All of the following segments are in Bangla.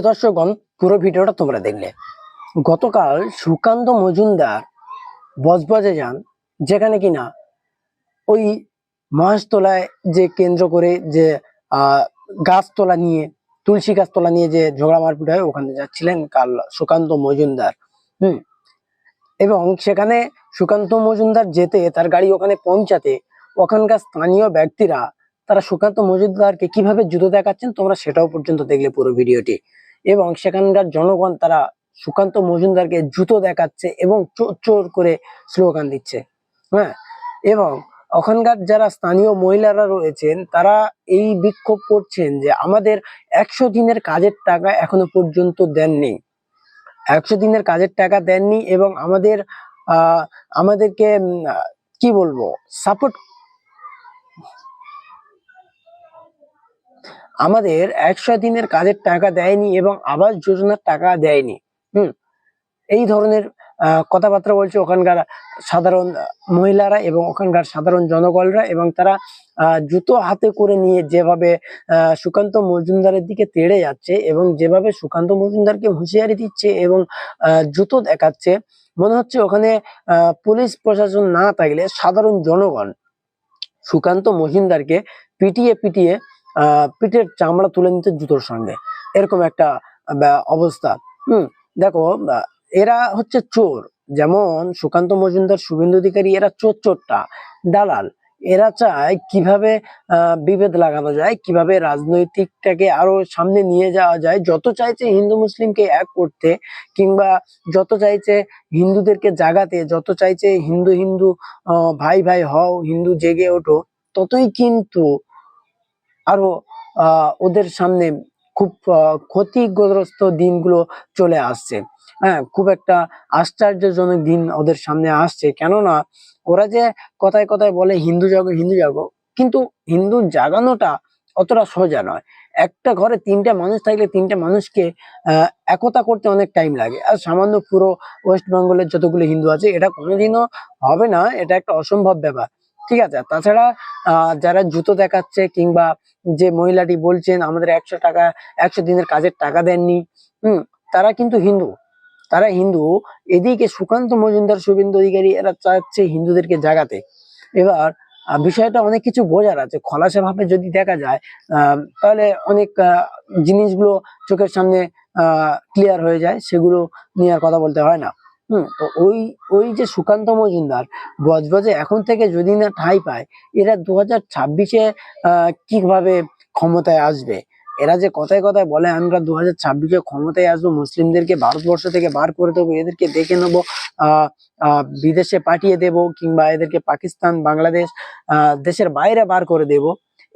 দর্শকগণ, পুরো ভিডিওটা তোমরা দেখলে। গতকাল সুকান্ত মজুমদার বজবজে যান, যেখানে কিনা ওই মহেশতলায় যে কেন্দ্র করে যে গাছতলা নিয়ে, তুলসী গাছতলা নিয়ে যে ঝগড়া মারপিট হয়, ওখানে যাচ্ছিলেন কাল সুকান্ত মজুমদার। হুম। এবং সেখানে সুকান্ত মজুমদার যেতে, তার গাড়ি ওখানে পৌঁছাতে, ওখানকার স্থানীয় ব্যক্তিরা, তারা সুকান্ত মজুমদারকে কীভাবে জুতো দেখাচ্ছেন, তোমরা সেটাও পর্যন্ত দেখলে পুরো ভিডিওটি। এবং সেখানকার জনগণ তারা সুকান্ত মজুমদারকে জুতো দেখাচ্ছে এবং চোর চোর করে স্লোগান দিচ্ছে। হ্যাঁ এবং ওখানকার যারা স্থানীয় মহিলারা রয়েছেন, তারা এই বিক্ষোভ করছেন যে আমাদের একশো দিনের কাজের টাকা এখনও পর্যন্ত দেননি। একশো দিনের কাজের টাকা দেননি এবং আমাদের আমাদেরকে কি বলব সাপোর্ট আমাদের একশো দিনের কাজের টাকা দেয়নি এবং আবাস যোজনার টাকা দেয়নি। হুম, এই ধরনের কথাবার্তা বলছে ওখানকার সাধারণ মহিলারা এবং ওখানকার সাধারণ জনগণরা এবং তারা জুতো হাতে করে নিয়ে যেভাবে সুকান্ত মজুমদারের দিকে তেড়ে যাচ্ছে এবং যেভাবে সুকান্ত মজুমদারকে হুঁশিয়ারি দিচ্ছে এবং জুতো দেখাচ্ছে, মনে হচ্ছে ওখানে পুলিশ প্রশাসন না থাকলে সাধারণ জনগণ সুকান্ত মজুমদারকে পিটিয়ে পিটিয়ে পিঠের চামড়া তুলে নিতে জুতোর সঙ্গে। এরকম একটা অবস্থা। হুম, দেখো এরা হচ্ছে চোর। যেমন সুকান্ত মজুমদার, শুভেন্দু অধিকারী, এরা চোর চোরটা। দালাল, এরা চায় কীভাবে বিভেদ লাগানো যায়, কীভাবে রাজনৈতিকটাকে আরও সামনে নিয়ে যাওয়া যায়। যত চাইছে হিন্দু মুসলিমকে এক করতে, কিংবা যত চাইছে হিন্দুদেরকে জাগাতে, যত চাইছে হিন্দু হিন্দু ভাই ভাই হও, হিন্দু জেগে ওঠো, ততই কিন্তু আরও ওদের সামনে খুব ক্ষতিগ্রস্ত দিনগুলো চলে আসছে। হ্যাঁ খুব একটা আশ্চর্যজনক দিন ওদের সামনে আসছে। কেননা, ওরা যে কথায় কথায় বলে হিন্দু জাগো হিন্দু জাগো, কিন্তু হিন্দু জাগানোটা অতটা সোজা নয়। একটা ঘরে তিনটা মানুষ থাকলে তিনটা মানুষকে একতা করতে অনেক টাইম লাগে। আর সামান্য পুরো ওয়েস্ট বেঙ্গলের যতগুলো হিন্দু আছে, এটা কোনোদিনও হবে না। এটা একটা অসম্ভব ব্যাপার। ঠিক আছে? তাছাড়া যারা জুতো দেখাচ্ছে কিংবা যে মহিলাটি বলছেন, আমাদের একশো টাকা, একশো দিনের কাজের টাকা দেননি। হুম, তারা কিন্তু হিন্দু। তারা হিন্দু। এদিকে সুকান্ত মজুমদার, শুভেন্দু অধিকারী, এরা চাচ্ছে হিন্দুদেরকে জাগাতে। এবার বিষয়টা অনেক কিছু বোঝার আছে। খোলাসা ভাবে যদি দেখা যায় তাহলে অনেক জিনিসগুলো চোখের সামনে ক্লিয়ার হয়ে যায়। সেগুলো নিয়ে আর কথা বলতে হয় না। হুম, তো ওই ওই যে সুকান্ত মজুমদার বজবজে এখন থেকে যদি না ঠাঁই পায়, এরা দু হাজার ছাব্বিশে কীভাবে ক্ষমতায় আসবে? এরা যে কথায় কথায় বলে, আমরা দু হাজার ছাব্বিশে ক্ষমতায় আসব, মুসলিমদেরকে ভারতবর্ষ থেকে বার করে দেবো, এদেরকে দেখে নেব বিদেশে পাঠিয়ে দেব, কিংবা এদেরকে পাকিস্তান, বাংলাদেশ দেশের বাইরে বার করে দেব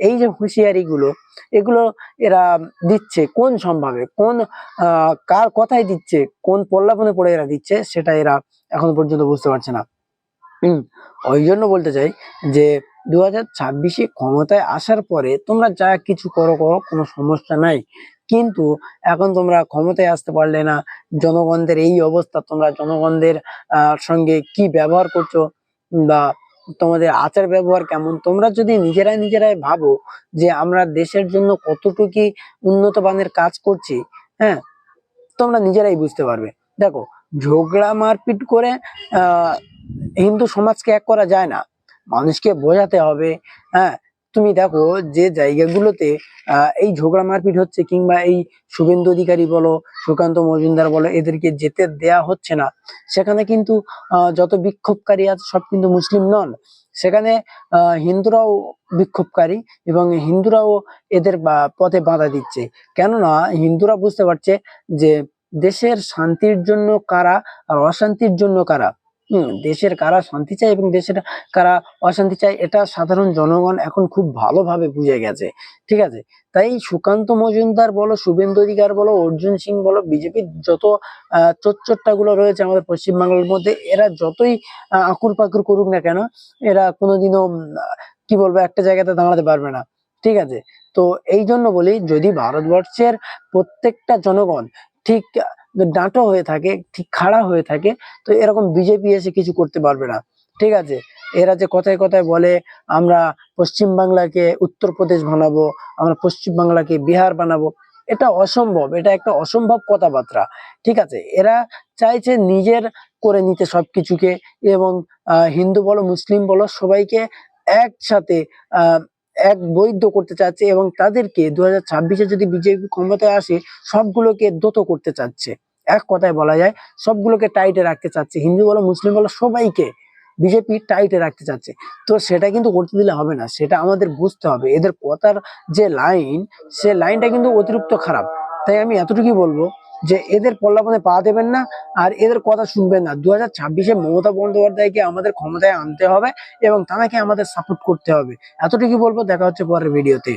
এই যে হুঁশিয়ারি গুলো এগুলো এরা দিচ্ছে, কোন সম্ভাবে? কোন কার কথায় দিচ্ছে? কোন পল্লাপনে পড়ে এরা দিচ্ছে? সেটা এরা এখন পর্যন্ত বুঝতে পারছে না। হম, ওই জন্য বলতে চাই যে দু হাজার ছাব্বিশে ক্ষমতায় আসার পরে তোমরা যা কিছু করো করো, কোনো সমস্যা নাই। কিন্তু এখন তোমরা ক্ষমতায় আসতে পারলে না, জনগণদের এই অবস্থা, তোমরা জনগণদের সঙ্গে কি ব্যবহার করছ বা তোমাদের আচার ব্যবহার কেমন? তোমরা যদি নিজেরাই নিজেরাই ভাবো যে আমরা দেশের জন্য কতটুকু উন্নত মানের কাজ করছি হ্যাঁ তোমরা নিজেরাই বুঝতে পারবে। দেখো, ঝগড়া মারপিট করে হিন্দু সমাজকে এক করা যায় না। মানুষকে বোঝাতে হবে হ্যাঁ তুমি দেখো যে জায়গাগুলোতে এই ঝগড়া মারপিট হচ্ছে কিংবা এই শুভেন্দু অধিকারী বলো, সুকান্ত মজুমদার বলো, এদেরকে যেতে দেয়া হচ্ছে না। সেখানে কিন্তু যত বিক্ষোভকারী আছে সব কিন্তু মুসলিম নন। সেখানে হিন্দুরাও বিক্ষোভকারী এবং হিন্দুরাও এদের পথে বাধা দিচ্ছে। কেননা, হিন্দুরা বুঝতে পারছে যে দেশের শান্তির জন্য কারা আর অশান্তির জন্য কারা। দেশের কারা শান্তি চায় এবং দেশের কারা অশান্তি চায়, এটা সাধারণ জনগণ এখন খুব ভালোভাবে বুঝে গেছে। ঠিক আছে? তাই সুকান্ত মজুমদার বলো, শুভেন্দু অধিকার বলো, অর্জুন সিং বলো, বিজেপির যত, আহগুলো রয়েছে আমাদের পশ্চিমবাংলার মধ্যে, এরা যতই আকুর পাকুর করুক না কেন, এরা কোনোদিনও কি বলব, একটা জায়গাতে দাঁড়াতে পারবে না। ঠিক আছে? তো এই জন্য বলি, যদি ভারতবর্ষের প্রত্যেকটা জনগণ ঠিক ডাঁটো হয়ে থাকে, ঠিক খাড়া হয়ে থাকে, তো এরকম বিজেপি এসে কিছু করতে পারবে না। ঠিক আছে? এরা যে কথায় কথায় বলে, আমরা পশ্চিম বাংলাকে উত্তরপ্রদেশ বানাবো, আমরা পশ্চিম বাংলাকে বিহার বানাবো, এটা অসম্ভব, এটা একটা অসম্ভব কথাবার্তা। ঠিক আছে? এরা চাইছে নিজের করে নিতে সব কিছুকে এবং হিন্দু বলো, মুসলিম বলো, সবাইকে একসাথে এক বৈধ করতে চাচ্ছে এবং তাদেরকে দু হাজার ছাব্বিশে যদি বিজেপি ক্ষমতায় আসে, সবগুলোকে দোতো করতে চাচ্ছে। এক কথায় বলা যায়, সবগুলোকে টাইটে রাখতে চাচ্ছে। হিন্দু বলো, মুসলিম বলো, সবাইকে বিজেপি টাইটে রাখতে চাচ্ছে। তো সেটা কিন্তু করতে দিলে হবে না, সেটা আমাদের বুঝতে হবে। এদের কথার যে লাইন সে লাইনটা কিন্তু অতিরিক্ত খারাপ। তাই আমি এতটুকুই বলব যে এদের পল্লাপনে পা দেবেন না আর এদের কথা শুনবেন না। দু হাজার ছাব্বিশে মমতা বন্দ্যোপাধ্যায়কে আমাদের ক্ষমতায় আনতে হবে এবং তাকে আমাদের সাপোর্ট করতে হবে। এতটুকু বলব, দেখা হচ্ছে পরের ভিডিওতে